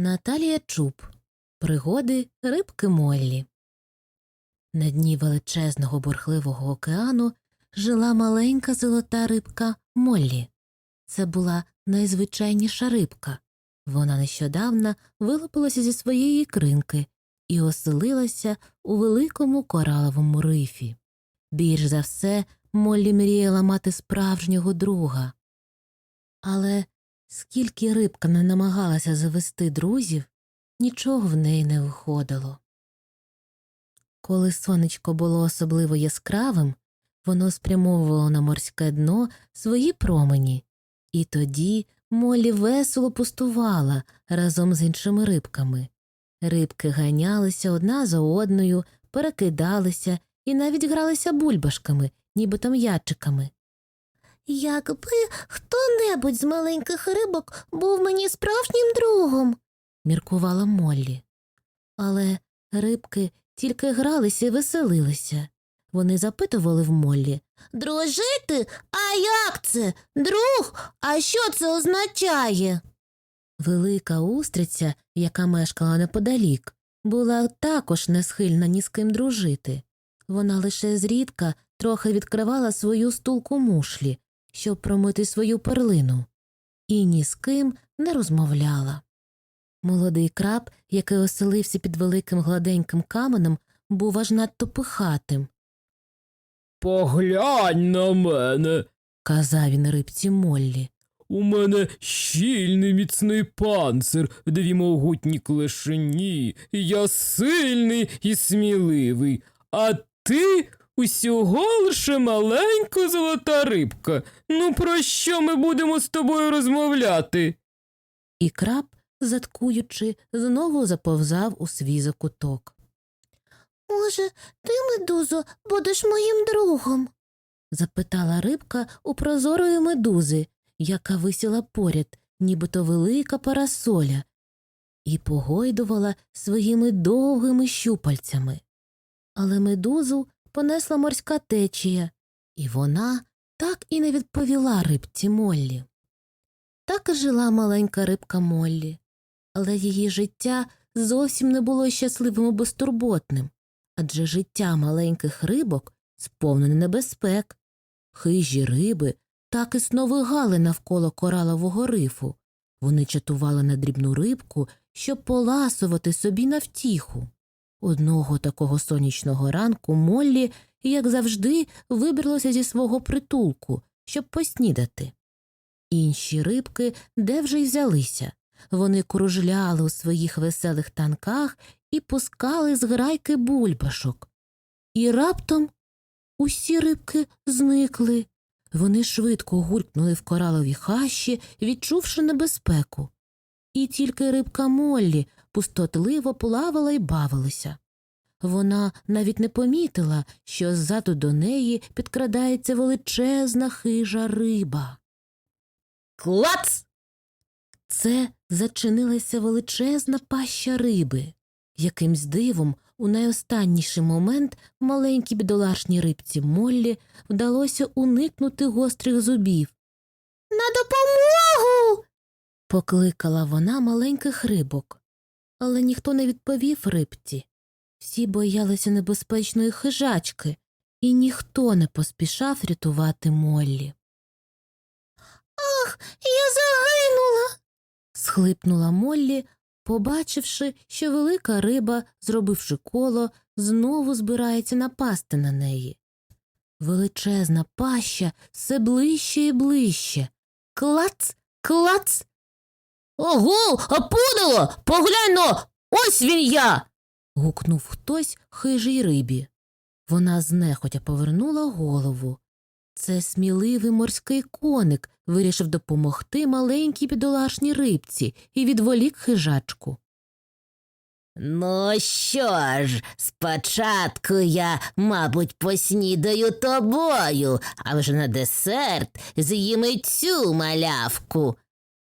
Наталія Чуб. Пригоди рибки Моллі. На дні величезного бурхливого океану жила маленька золота рибка Моллі. Це була найзвичайніша рибка. Вона нещодавно вилупилася зі своєї кринки і оселилася у великому кораловому рифі. Більш за все, Моллі мріяла мати справжнього друга. Але скільки рибка не намагалася завести друзів, нічого в неї не виходило. Коли сонечко було особливо яскравим, воно спрямовувало на морське дно свої промені, і тоді Молі весело пустувала разом з іншими рибками. Рибки ганялися одна за одною, перекидалися і навіть гралися бульбашками, нібито м'ячиками. Якби хто-небудь з маленьких рибок був мені справжнім другом. міркувала Моллі. Але рибки тільки гралися і веселилися. Вони запитували в Моллі, Дружити? А як це? Друг? А що це означає? Велика устриця, яка мешкала неподалік, була також не схильна ні з ким дружити. Вона лише зрідка трохи відкривала свою стулку мушлі, щоб промити свою перлину, і ні з ким не розмовляла. Молодий краб, який оселився під великим гладеньким каменем, був аж надто пихатим. Поглянь на мене. казав він рибці Моллі. У мене щільний міцний панцир, дві могутні клешені. Я сильний і сміливий, а ти усього лише маленька золота рибка. Ну про що ми будемо з тобою розмовляти? І краб, заткуючи, знову заповзав у свій закуток. Може, ти, медузо, будеш моїм другом? запитала рибка у прозорої медузи, яка висіла поряд, нібито велика парасоля, і погойдувала своїми довгими щупальцями. Але медузу понесла морська течія, і вона так і не відповіла рибці Моллі. Так і жила маленька рибка Моллі, але її життя зовсім не було щасливим і безтурботним, адже життя маленьких рибок сповнене небезпек. Хижі риби так і сновигали навколо коралового рифу. Вони чатували на дрібну рибку, щоб поласувати собі на втіху. Одного такого сонячного ранку Моллі, як завжди, вибралася зі свого притулку, щоб поснідати. Інші рибки де вже й взялися. Вони кружляли у своїх веселих танках і пускали з грайки бульбашок. І раптом усі рибки зникли. Вони швидко гулькнули в коралові хащі, відчувши небезпеку. І тільки рибка Моллі пустотливо плавала й бавилася. Вона навіть не помітила, що ззаду до неї підкрадається величезна хижа риба. Клац! Це зачинилася величезна паща риби. Якимсь дивом у найостанніший момент маленькій бідолашній рибці Моллі вдалося уникнути гострих зубів. На допомогу. Покликала вона маленьких рибок, але ніхто не відповів рибці. Всі боялися небезпечної хижачки, і ніхто не поспішав рятувати Моллі. Ах, я загинула. схлипнула Моллі, побачивши, що велика риба, зробивши коло, знову збирається напасти на неї. Величезна паща все ближче і ближче. Клац, клац. Ого, опудало! Погляньно! Ось він я. гукнув хтось хижій рибі. Вона знехотя повернула голову. Це сміливий морський коник вирішив допомогти маленькій бідолашній рибці і відволік хижачку. Ну що ж, спочатку я, мабуть, поснідаю тобою, а вже на десерт з'їм і цю малявку.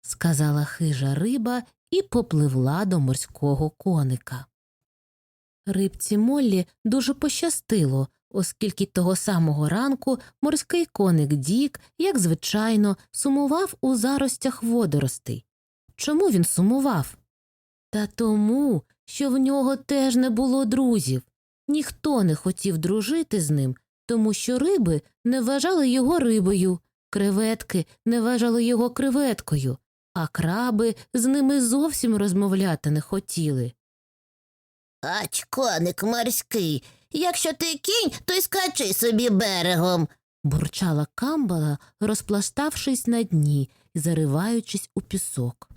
Сказала хижа риба і попливла до морського коника. Рибці Моллі дуже пощастило, оскільки того самого ранку морський коник Дік, як звичайно, сумував у заростях водоростей. Чому він сумував? Та тому, що в нього теж не було друзів. Ніхто не хотів дружити з ним, тому що риби не вважали його рибою, креветки не вважали його креветкою, а краби з ними зовсім розмовляти не хотіли. Ач, коник морський. Якщо ти кінь, то й скачи собі берегом. бурчала камбала, розпластавшись на дні і зариваючись у пісок.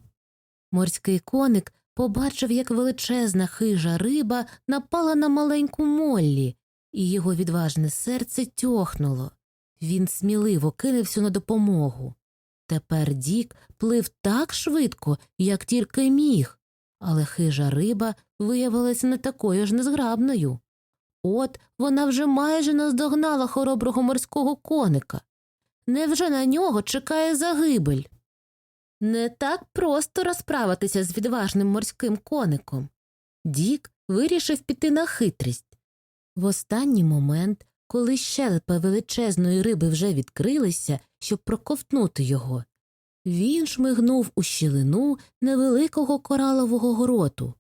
Морський коник побачив, як величезна хижа риба напала на маленьку Моллі, і його відважне серце тьохнуло. Він сміливо кинувся на допомогу. Тепер Дік плив так швидко, як тільки міг, але хижа риба виявилася не такою ж незграбною. От вона вже майже наздогнала хороброго морського коника. Невже на нього чекає загибель? Не так просто розправитися з відважним морським коником. Дік вирішив піти на хитрість. В останній момент, коли щелепа величезної риби вже відкрилися, щоб проковтнути його, він шмигнув у щілину невеликого коралового гроту.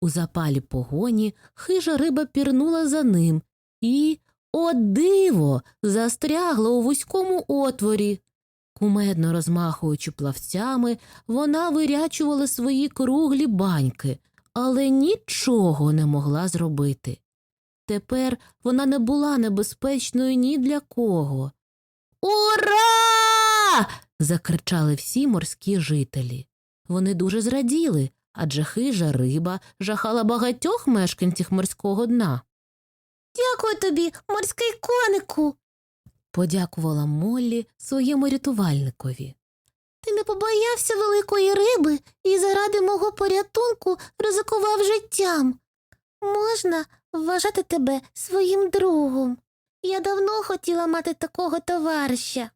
У запалі погоні хижа риба пірнула за ним і, о диво, застрягла у вузькому отворі. Кумедно розмахуючи плавцями, вона вирячувала свої круглі баньки, але нічого не могла зробити. Тепер вона не була небезпечною ні для кого. Ура! закричали всі морські жителі. Вони дуже зраділи, адже хижа риба жахала багатьох мешканців морського дна. Дякую тобі, морський конику. Подякувала Моллі своєму рятувальникові. Ти не побоявся великої риби і заради мого порятунку ризикував життям. Можна вважати тебе своїм другом. Я давно хотіла мати такого товариша.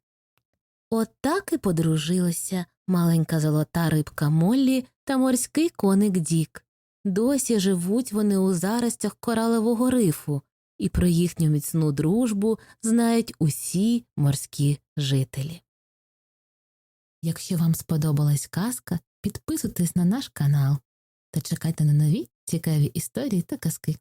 Отак і подружилися маленька золота рибка Моллі та морський коник Дік. Досі живуть вони у заростях коралового рифу, і про їхню міцну дружбу знають усі морські жителі. Якщо вам сподобалась казка, підписуйтесь на наш канал та чекайте на нові цікаві історії та казки.